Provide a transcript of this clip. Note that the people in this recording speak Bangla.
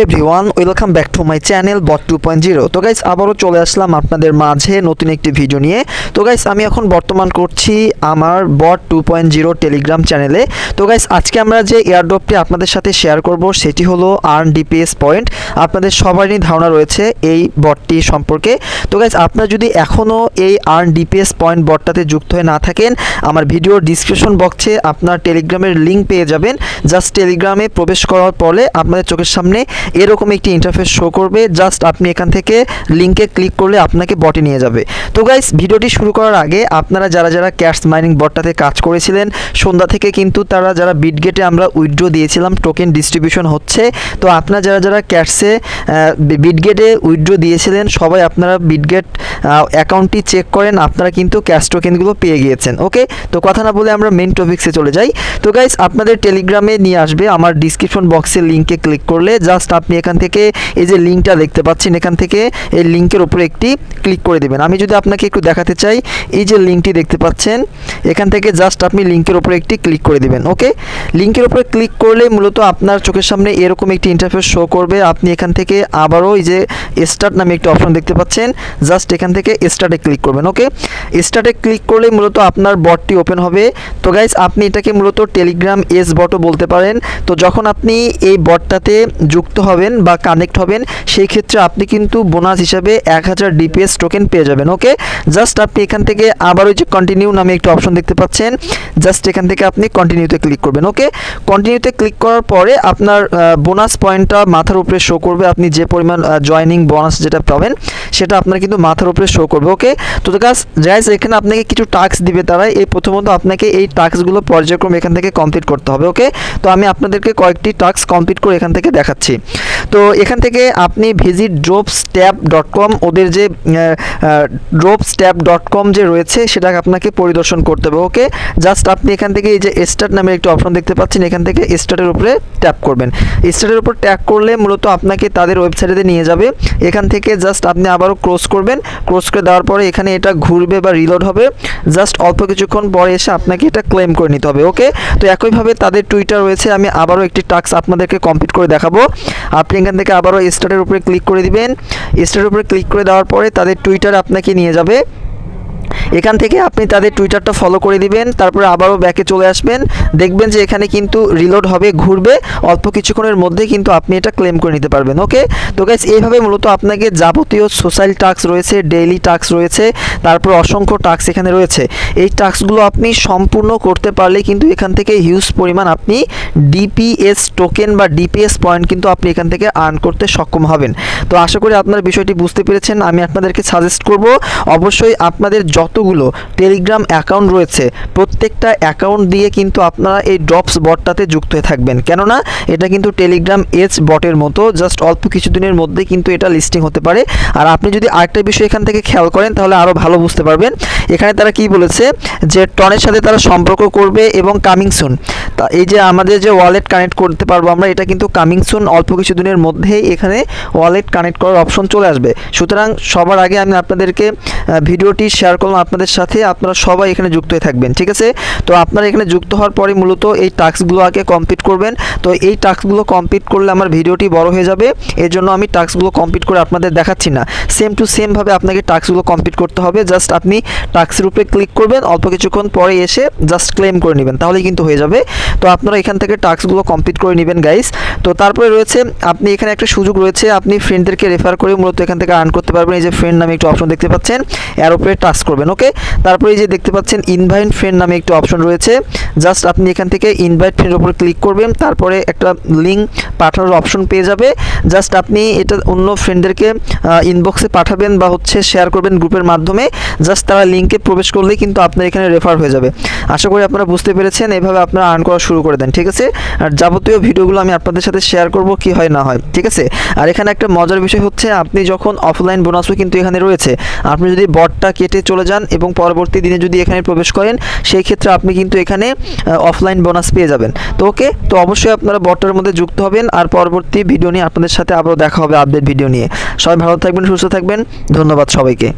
Everyone welcome back to my channel bot two point zero তো গাইস আবারও চলে আসলাম আপনাদের মাঝে নতুন একটি ভিডিও নিয়ে। তো গাইস আমি এখন বর্তমান করছি আমার bot two point zero Telegram চ্যানেলে তো গাইস আজকে আমরা যে এয়ারড্রপটি আপনাদের সাথে শেয়ার করব, সেটি হলো আর্ন ডিপিএস পয়েন্ট আপনাদের সবারই ধারণা রয়েছে এই বটটি সম্পর্কে। তো গাইস আপনারা যদি এখনও এই আর্ন ডিপিএস পয়েন্ট বটটাতে যুক্ত হয়ে না থাকেন, আমার ভিডিওর ডিসক্রিপশন বক্সে আপনার টেলিগ্রামের লিঙ্ক পেয়ে যাবেন। জাস্ট টেলিগ্রামে প্রবেশ করার পরে আপনাদের চোখের সামনে এরকম একটি ইন্টারফেস শো করবে। জাস্ট আপনি এখান থেকে লিঙ্কে ক্লিক করলে আপনাকে বটে নিয়ে যাবে। তো গাইস ভিডিওটি শুরু করার আগে আপনারা যারা যারা ক্যাশ মাইনিং বটটাতে কাজ করেছিলেন, সন্ধ্যা থেকে কিন্তু তারা যারা বিটগেটে আমরা উইথড্র দিয়েছিলাম টোকেন ডিস্ট্রিবিউশন হচ্ছে, তো আপনারা যারা যারা ক্যাশে বিটগেটে উইথড্র দিয়েছিলেন, সবাই আপনারা বিটগেট অ্যাকাউন্টটি চেক করেন, আপনারা কিন্তু ক্যাশ টোকেনগুলো পেয়ে গিয়েছেন ওকে তো কথা না বলে আমরা মেন টপিক্সে চলে যাই। তো গাইস আপনাদের টেলিগ্রামে নিয়ে আসবে, আমার ডিসক্রিপশন বক্সের লিঙ্কে ক্লিক করলে জাস্ট আপনি এখান থেকে এই যে লিঙ্কটা দেখতে পাচ্ছেন, এখান থেকে এই লিঙ্কের উপরে একটি ক্লিক করে দেবেন। আমি যদি আপনাকে একটু দেখাতে চাই, এই যে লিঙ্কটি দেখতে পাচ্ছেন, এখান থেকে জাস্ট আপনি লিঙ্কের উপরে একটি ক্লিক করে দেবেন ওকে লিঙ্কের উপরে ক্লিক করলে মূলত আপনার চোখের সামনে এরকম একটি ইন্টারফেস শো করবে। আপনি এখান থেকে আবারও এই যে স্টার্ট নামে একটি অপশন দেখতে পাচ্ছেন জাস্ট এখান থেকে স্টার্টে ক্লিক করবেন ওকে স্টার্টে ক্লিক করলে মূলত আপনার বটটি ওপেন হবে। তো গাইজ আপনি এটাকে মূলত টেলিগ্রাম এস বটও বলতে পারেন। তো যখন আপনি এই বটটাতে যুক্ত হবেন বা কানেক্ট হবেন, সেই ক্ষেত্রে আপনি কিন্তু বোনাস হিসাবে এক হাজার ডিপিএস টোকেন পেয়ে যাবেন ওকে জাস্ট আপনি এখান থেকে আবার ওই যে কন্টিনিউ নামে একটি অপশন দেখতে পাচ্ছেন। জাস্ট এখান থেকে আপনি কন্টিনিউতে ক্লিক করবেন ওকে কন্টিনিউতে ক্লিক করার পরে আপনার বোনাস পয়েন্টটা মাথার উপরে শো করবে। আপনি যে পরিমাণ জয়নিং বোনাস যেটা পাবেন, সেটা আপনার কিন্তু মাথার উপরে শো করবে ওকে তো গাছ গাইজ এখানে আপনাকে কিছু টাস্ক দিবে তারা এই প্রথমত আপনাকে এই টাস্কগুলো পর্যায়ক্রমে এখান থেকে কমপ্লিট করতে হবে ওকে তো আমি আপনাদেরকে কয়েকটি টাস্ক কমপ্লিট করে এখান থেকে দেখাচ্ছি। তো এখান থেকে আপনি visit Drops tab dot com ওদের যে ড্রোপস ট্যাব ডট কম যে রয়েছে, সেটাকে আপনাকে পরিদর্শন করতে হবে ওকে জাস্ট আপনি এখান থেকে এই যে স্টার্ট নামের একটি অপশন দেখতে পাচ্ছেন, এখান থেকে স্টার্টের উপরে ট্যাপ করবেন। স্টার্টের উপর ট্যাপ করলে মূলত আপনাকে তাদের ওয়েবসাইটে নিয়ে যাবে। এখান থেকে জাস্ট আপনি আবারও ক্রস করবেন ক্রস করে দেওয়ার পরে এখানে এটা ঘুরবে বা রিলোড হবে। জাস্ট অল্প কিছুক্ষণ পরে এসে আপনাকে এটা ক্লেম করে নিতে হবে ওকে তো একইভাবে তাদের টুইটার রয়েছে, আমি আবারও একটি টাস্ক আপনাদেরকে কমপ্লিট করে দেখাবো। আপনি এখান থেকে আবারও স্টারের উপরে ক্লিক করে দিবেন। স্টারের উপরে ক্লিক করে দেওয়ার পরে তাদের টুইটার আপনাকে নিয়ে যাবে। এখান থেকে আপনি তাদের টুইটারটা ফলো করে দিবেন, তারপরে আবারও ব্যাকে চলে আসবেন। দেখবেন যে এখানে কিন্তু রিলোড হবে, ঘুরবে, অল্প কিছুক্ষণের মধ্যে কিন্তু আপনি এটা ক্লেম করে নিতে পারবেন ওকে তো গাইস এইভাবে মূলত আপনাকে যাবতীয় সোশ্যাল টাস্ক রয়েছে ডেইলি টাস্ক রয়েছে, তারপর অসংখ্য টাস্ক এখানে রয়েছে। এই টাস্কগুলো আপনি সম্পূর্ণ করতে পারলে কিন্তু এখান থেকে হিউজ পরিমাণ আপনি ডিপিএস টোকেন বা ডিপিএস পয়েন্ট কিন্তু আপনি এখান থেকে আর্ন করতে সক্ষম হবেন। তো আশা করি আপনারা বিষয়টি বুঝতে পেরেছেন, আমি আপনাদেরকে সাজেস্ট করব, অবশ্যই আপনাদের যতগুলো টেলিগ্রাম অ্যাকাউন্ট রয়েছে, প্রত্যেকটা অ্যাকাউন্ট দিয়ে কিন্তু আপনারা এই ড্রপস বটটাতে যুক্ত হয়ে থাকবেন। কেননা, এটা কিন্তু টেলিগ্রাম এজ বটের মতো, জাস্ট অল্প কিছুদিনের মধ্যে কিন্তু এটা লিস্টিং হতে পারে। আর আপনি যদি আরেকটা বিষয় এখান থেকে খেয়াল করেন, তাহলে আরও ভালো বুঝতে পারবেন। এখানে তারা কি বলেছে? যে টনের সাথে তারা সম্পর্ক করবে এবং কামিং সুন তা এই যে আমাদের যে ওয়ালেট কানেক্ট করতে পারব আমরা, এটা কিন্তু কামিং সুন অল্প কিছুদিনের মধ্যেই এখানে ওয়ালেট কানেক্ট করার অপশন চলে আসবে। সুতরাং সবার আগে আমি আপনাদেরকে ভিডিওটি শেয়ার করলাম। আপনাদের সাথে আপনারা সবাই এখানে যুক্ত হয়ে থাকবেন, ঠিক আছে? তো আপনারা এখানে যুক্ত হওয়ার পরে মূলত এই টাস্কগুলো আগে কমপ্লিট করবেন। তো এই টাস্কগুলো কমপ্লিট করলে আমার ভিডিওটি বড় হয়ে যাবে। এর জন্য আমি টাস্কগুলো কমপ্লিট করে আপনাদের দেখাচ্ছি না। সেম টু সেমভাবে আপনাকে টাস্কগুলো কমপ্লিট করতে হবে। জাস্ট আপনি টাস্কের উপরে ক্লিক করবেন, অল্প কিছুক্ষণ পরে এসে জাস্ট ক্লেম করে নেবেন, তাহলেই কিন্তু হয়ে যাবে। তো আপনারা এখান থেকে টাস্কগুলো কমপ্লিট করে নেবেন গাইস তো তারপরে রয়েছে, আপনি এখানে একটা সুযোগ রয়েছে, আপনি ফ্রেন্ডদেরকে রেফার করে মূলত এখান থেকে আর্ন করতে পারবেন। এই যে ফ্রেন্ড নামে একটু অপশন দেখতে পাচ্ছেন এর উপরে টাচ করবেন। ওকে তারপরে যে দেখতে পাচ্ছেন ইনভাইট ফ্রেন্ড নামে একটি অপশন রয়েছে। জাস্ট আপনি এখান থেকে ইনভাইট ফ্রেন্ডের উপরে ক্লিক করবেন, তারপরে একটা লিঙ্ক পাঠানোর অপশন পেয়ে যাবে। জাস্ট আপনি এটা অন্য ফ্রেন্ডদেরকে ইনবক্সে পাঠাবেন বা হচ্ছে শেয়ার করবেন গ্রুপের মাধ্যমে। জাস্ট তারা লিঙ্কে প্রবেশ করলেই কিন্তু আপনার এখানে রেফার হয়ে যাবে। আশা করি আপনারা বুঝতে পেরেছেন, এভাবে আপনারা আর্ন করা শুরু করে দেন, ঠিক আছে? আর যাবতীয় ভিডিওগুলো আমি আপনাদের সাথে শেয়ার করব কি হয়, না হয়, ঠিক আছে? আর এখানে একটা মজার বিষয় হচ্ছে, আপনি যখন অফলাইন বোনাসও কিন্তু এখানে রয়েছে, আপনি যদি বটটা কেটে চলে যান এবং পরবর্তী দিনে যদি এখানে প্রবেশ করেন, সেই ক্ষেত্রে আপনি কিন্তু এখানে অফলাইন বোনাস পেয়ে যাবেন। তো ওকে তো অবশ্যই আপনারা বটটার মধ্যে যুক্ত হবেন আর পরবর্তী ভিডিও নিয়ে আপনাদের সাথে আবারও দেখা হবে আপডেট ভিডিও নিয়ে। সবাই ভালো থাকবেন, সুস্থ থাকবেন, ধন্যবাদ সবাইকে।